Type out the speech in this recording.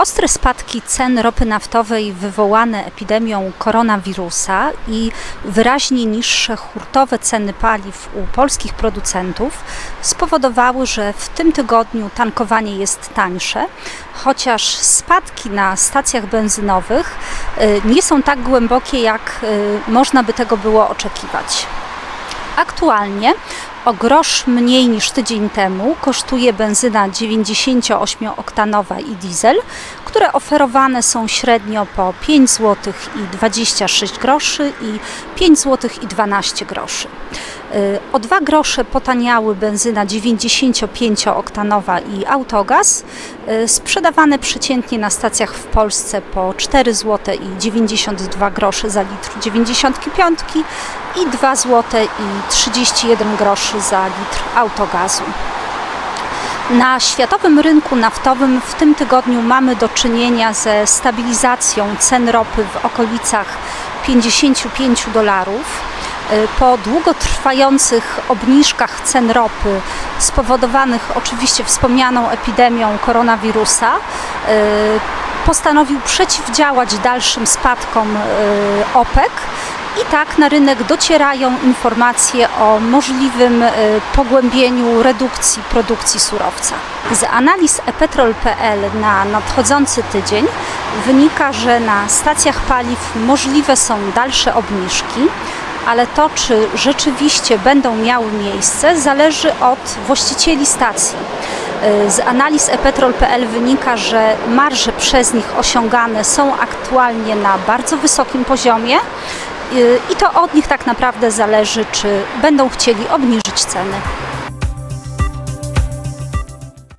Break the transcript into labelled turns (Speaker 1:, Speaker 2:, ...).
Speaker 1: Ostre spadki cen ropy naftowej wywołane epidemią koronawirusa i wyraźnie niższe hurtowe ceny paliw u polskich producentów spowodowały, że w tym tygodniu tankowanie jest tańsze, chociaż spadki na stacjach benzynowych y, nie są tak głębokie, jak y, można by tego było oczekiwać. Aktualnie o grosz mniej niż tydzień temu kosztuje benzyna 98-oktanowa i diesel, które oferowane są średnio po 5 zł i 26 groszy i 5 zł i 12 groszy. Y, O 2 grosze potaniały benzyna 95-oktanowa i autogaz, y, sprzedawane przeciętnie na stacjach w Polsce po 4 zł i 92 grosze za litr 95 i 2 zł i 31 groszy za litr autogazu. Na światowym rynku naftowym w tym tygodniu mamy do czynienia ze stabilizacją cen ropy w okolicach 55 dolarów. Y, Po długotrwających obniżkach cen ropy, spowodowanych oczywiście wspomnianą epidemią koronawirusa, y, postanowił przeciwdziałać dalszym spadkom y, OPEC. I tak na rynek docierają informacje o możliwym pogłębieniu redukcji produkcji surowca. Z analiz epetrol.pl na nadchodzący tydzień wynika, że na stacjach paliw możliwe są dalsze obniżki, ale to, czy rzeczywiście będą miały miejsce, zależy od właścicieli stacji. Y, Z analiz epetrol.pl wynika, że marże przez nich osiągane są aktualnie na bardzo wysokim poziomie y, i to od nich tak naprawdę zależy, czy będą chcieli obniżyć ceny.